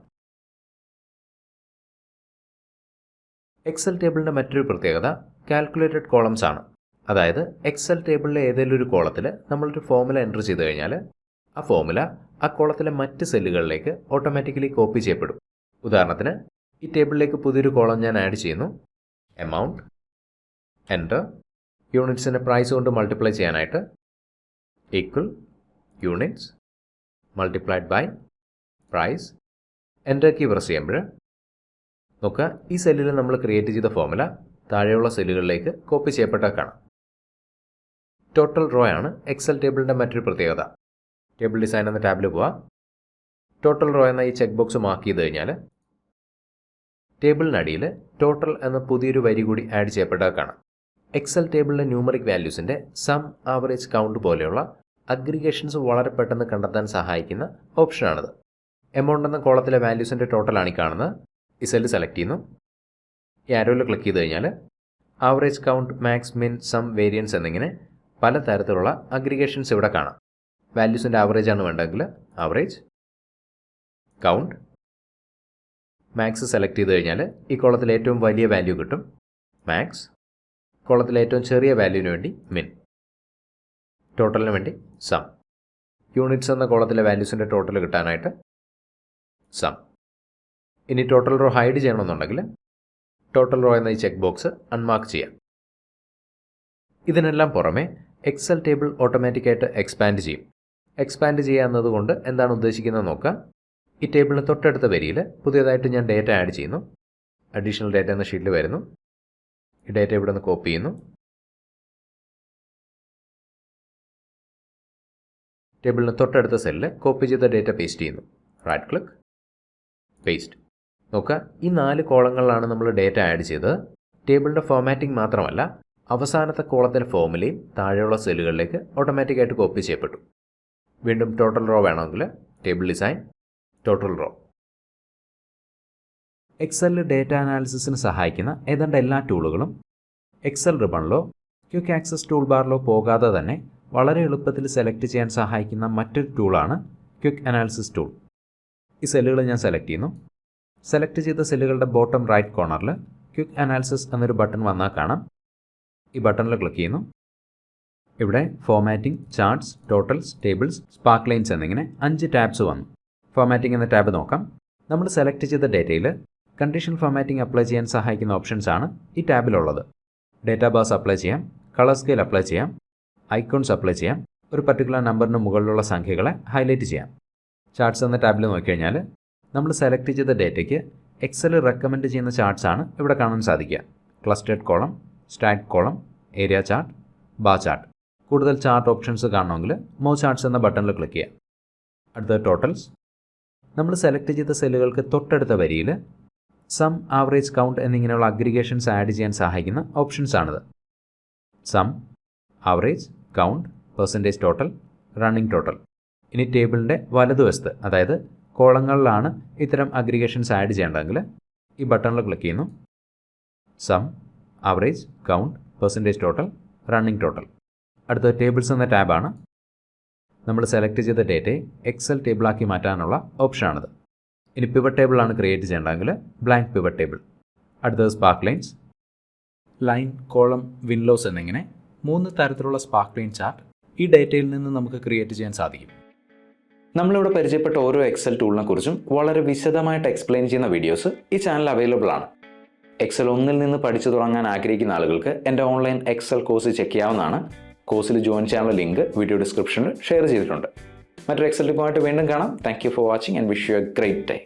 എക്സൽ ടേബിളിന്റെ മറ്റൊരു പ്രത്യേകത കാൽക്കുലേറ്റഡ് കോളംസ് ആണ്. അതായത് എക്സൽ ടേബിളിലെ ഏതെങ്കിലും ഒരു കോളത്തിൽ നമ്മളൊരു ഫോമുല എന്റർ ചെയ്ത് കഴിഞ്ഞാൽ ആ ഫോമുല ആ കോളത്തിലെ മറ്റ് സെല്ലുകളിലേക്ക് ഓട്ടോമാറ്റിക്കലി കോപ്പി ചെയ്യപ്പെടും. ഉദാഹരണത്തിന് ഈ ടേബിളിലേക്ക് പുതിയൊരു കോളം ഞാൻ ആഡ് ചെയ്യുന്നു. എമൗണ്ട് എന്റർ യൂണിറ്റ്സിന്റെ പ്രൈസ് കൊണ്ട് മൾട്ടിപ്ലൈ ചെയ്യാനായിട്ട് equal units multiplied by price enter key press ചെയ്യുമ്പോൾ നോക്കുക ഈ സെല്ലിൽ നമ്മൾ ക്രിയേറ്റ് ചെയ്ത ഫോമുല താഴെയുള്ള സെല്ലുകളിലേക്ക് കോപ്പി ചെയ്യപ്പെട്ട കാണാം. ടോട്ടൽ റോ ആണ് എക്സൽ ടേബിളിന്റെ മറ്റൊരു പ്രത്യേകത. ടേബിൾ ഡിസൈൻ എന്ന ടാബിൽ പോവാം. ടോട്ടൽ റോ എന്ന ഈ ചെക്ക് ബോക്സ് മാർക്ക് ചെയ്ത് കഴിഞ്ഞാൽ ടേബിളിനടിയിൽ ടോട്ടൽ എന്ന പുതിയൊരു വരി കൂടി ആഡ് ചെയ്യപ്പെട്ടത് കാണാം. എക്സൽ ടേബിളിലെ ന്യൂമറിക് വാല്യൂസിന്റെ സം ആവറേജ് കൗണ്ട് പോലെയുള്ള അഗ്രിഗേഷൻസ് വളരെ പെട്ടെന്ന് കണ്ടെത്താൻ സഹായിക്കുന്ന ഓപ്ഷനാണിത് എമൗണ്ട് എന്ന കോളത്തിലെ വാല്യൂസിന്റെ ടോട്ടലാണ് ഈ കാണുന്നത്. ഇസൽ സെലക്ട് ചെയ്യുന്നു. ഈ ആരോയിൽ ക്ലിക്ക് ചെയ്ത് കഴിഞ്ഞാൽ average count max min sum variance എന്നിങ്ങനെ പല തരത്തിലുള്ള അഗ്രിഗേഷൻസ് ഇവിടെ കാണാം. വാല്യൂസിന്റെ ആവറേജ് ആണ് വേണ്ടതെങ്കിൽ ആവറേജ് കൗണ്ട് മാക്സ് സെലക്ട് ചെയ്ത് കഴിഞ്ഞാൽ ഈ കോളത്തിൽ ഏറ്റവും വലിയ വാല്യൂ കിട്ടും. മാക്സ് കോളത്തിലെ ഏറ്റവും ചെറിയ വാല്യൂവിന് വേണ്ടി മിൻ ടോട്ടലിന് വേണ്ടി സം യൂണിറ്റ്സ് എന്ന കോളത്തിലെ വാല്യൂസിന്റെ ടോട്ടൽ കിട്ടാനായിട്ട് സം ഇനി ടോട്ടൽ റോ ഹൈഡ് ചെയ്യണമെന്നുണ്ടെങ്കിൽ ടോട്ടൽ റോ എന്ന ഈ ചെക്ക് ബോക്സ് അൺമാർക്ക് ചെയ്യാം. ഇതിനെല്ലാം പുറമെ എക്സൽ ടേബിൾ ഓട്ടോമാറ്റിക്കായിട്ട് എക്സ്പാൻഡ് ചെയ്യും. എക്സ്പാൻഡ് ചെയ്യുക എന്നതുകൊണ്ട് എന്താണ് ഉദ്ദേശിക്കുന്നത് നോക്കാം ഈ ടേബിളിന് തൊട്ടടുത്ത വരിയിൽ പുതിയതായിട്ട് ഞാൻ ഡേറ്റ ആഡ് ചെയ്യുന്നു. അഡീഷണൽ ഡേറ്റ എന്ന ഷീറ്റിൽ വരുന്നു. ഈ ഡേറ്റ ഇവിടെ നിന്ന് കോപ്പി ചെയ്യുന്നു. ടേബിളിന് തൊട്ടടുത്ത സെല്ലിൽ കോപ്പി ചെയ്ത ഡേറ്റ പേസ്റ്റ് ചെയ്യുന്നു. റൈറ്റ് ക്ലിക്ക് പേസ്റ്റ് നോക്കുക ഈ നാല് കോളങ്ങളിലാണ് നമ്മൾ ഡേറ്റ ആഡ് ചെയ്തത്. ടേബിളിന്റെ ഫോർമാറ്റിംഗ് മാത്രമല്ല അവസാനത്തെ കോളത്തിലെ ഫോമിലെയും താഴെയുള്ള സെല്ലുകളിലേക്ക് ഓട്ടോമാറ്റിക്കായിട്ട് കോപ്പി ചെയ്യപ്പെട്ടു. വീണ്ടും ടോട്ടൽ റോ വേണമെങ്കിൽ ടേബിൾ ഡിസൈൻ ടോട്ടൽ റോ എക്സലിൽ ഡേറ്റ അനാലിസിസിന് സഹായിക്കുന്ന ഏതാണ്ട് എല്ലാ ടൂളുകളും എക്സൽ റിബണിലോ ക്വിക്ക് ആക്സസ് ടൂൾ ബാറിലോ പോകാതെ തന്നെ വളരെ എളുപ്പത്തിൽ സെലക്ട് ചെയ്യാൻ സഹായിക്കുന്ന മറ്റൊരു ടൂളാണ് ക്യുക്ക് അനാലിസിസ് ടൂൾ ഈ സെല്ലുകൾ ഞാൻ സെലക്ട് ചെയ്യുന്നു. സെലക്ട് ചെയ്ത സെല്ലുകളുടെ ബോട്ടം റൈറ്റ് കോർണറിൽ ക്യുക്ക് അനാലിസിസ് എന്നൊരു ബട്ടൺ വന്നാൽ കാണാം. ഈ ബട്ടണിൽ ക്ലിക്ക് ചെയ്യുന്നു. ഇവിടെ formatting charts totals tables sparklines എന്നിങ്ങനെ അഞ്ച് ടാബ്സ് വന്നു. ഫോമാറ്റിംഗ് എന്ന ടാബ് നോക്കാം. നമ്മൾ സെലക്ട് ചെയ്ത ഡേറ്റയിൽ കണ്ടീഷൻ ഫോർമാറ്റിംഗ് അപ്ലൈ ചെയ്യാൻ സഹായിക്കുന്ന ഓപ്ഷൻസ് ആണ് ഈ ടാബിലുള്ളത് ഡേറ്റാ ബാസ് അപ്ലൈ ചെയ്യാം കളർ സ്കെയിൽ അപ്ലൈ ചെയ്യാം ഐക്കോൺസ് അപ്ലൈ ചെയ്യാം ഒരു പർട്ടിക്കുലർ നമ്പറിന് മുകളിലുള്ള സംഖ്യകളെ ഹൈലൈറ്റ് ചെയ്യാം. ചാർട്ട്സ് എന്ന ടാബിൽ നോക്കിക്കഴിഞ്ഞാൽ നമ്മൾ സെലക്ട് ചെയ്ത ഡേറ്റയ്ക്ക് എക്സൽ റെക്കമെൻഡ് ചെയ്യുന്ന ചാർട്ട്സ് ആണ് ഇവിടെ കാണാൻ സാധിക്കുക. Clustered column stacked column area chart bar chart കൂടുതൽ ചാർട്ട് ഓപ്ഷൻസ് കാണണമെങ്കിൽ മോ ചാർട്ട്സ് എന്ന ബട്ടണിൽ ക്ലിക്ക് ചെയ്യാം അടുത്ത ടോട്ടൽസ് നമ്മൾ സെലക്ട് ചെയ്ത സെല്ലുകൾക്ക് തൊട്ടടുത്ത വരിയിൽ സം ആവറേജ് കൗണ്ട് എന്നിങ്ങനെയുള്ള അഗ്രിഗേഷൻസ് ആഡ് ചെയ്യാൻ സഹായിക്കുന്ന ഓപ്ഷൻസ് ആണിത്. Sum average count percentage total running total ഇനി ടേബിളിന്റെ വലതുവശത്ത് അതായത് കോളങ്ങളിലാണ് ഇത്തരം അഗ്രിഗേഷൻസ് ആഡ് ചെയ്യേണ്ടതെങ്കിൽ ഈ ബട്ടണിൽ ക്ലിക്ക് ചെയ്യുന്നു. Sum average count percentage total running total അടുത്തത് ടേബിൾസ് എന്ന ടാബാണ് നമ്മൾ സെലക്ട് ചെയ്ത ഡേറ്റയെ എക്സൽ ടേബിളാക്കി മാറ്റാനുള്ള ഓപ്ഷനാണിത് ഇനി പിവറ്റ് ടേബിളാണ് ക്രിയേറ്റ് ചെയ്യേണ്ടതെങ്കിൽ ബ്ലാങ്ക് പിവറ്റ് ടേബിൾ അടുത്തത് sparklines line column win loss എന്നിങ്ങനെ മൂന്ന് തരത്തിലുള്ള സ്പാർക്ക് ലൈൻ ചാർട്ട് ഈ ഡേറ്റയിൽ നിന്ന് നമുക്ക് ക്രിയേറ്റ് ചെയ്യാൻ സാധിക്കും. നമ്മളിവിടെ പരിചയപ്പെട്ട ഓരോ എക്സൽ ടൂളിനെ കുറിച്ചും വളരെ വിശദമായിട്ട് എക്സ്പ്ലെയിൻ ചെയ്യുന്ന വീഡിയോസ് ഈ ചാനൽ അവൈലബിൾ ആണ്. എക്സൽ ഒന്നിൽ നിന്ന് പഠിച്ചു തുടങ്ങാൻ ആഗ്രഹിക്കുന്ന ആളുകൾക്ക് എന്റെ ഓൺലൈൻ എക്സൽ കോഴ്സ് ചെക്ക് ചെയ്യാവുന്നതാണ്. കോഴ്സിൽ ജോയിൻ ചെയ്യാനുള്ള ലിങ്ക് വീഡിയോ ഡിസ്ക്രിപ്ഷനിൽ ഷെയർ ചെയ്തിട്ടുണ്ട്. മറ്റൊരു എക്സൽ ടിപ്പുമായിട്ട് വീണ്ടും കാണാം. Thank you for watching and wish you a great day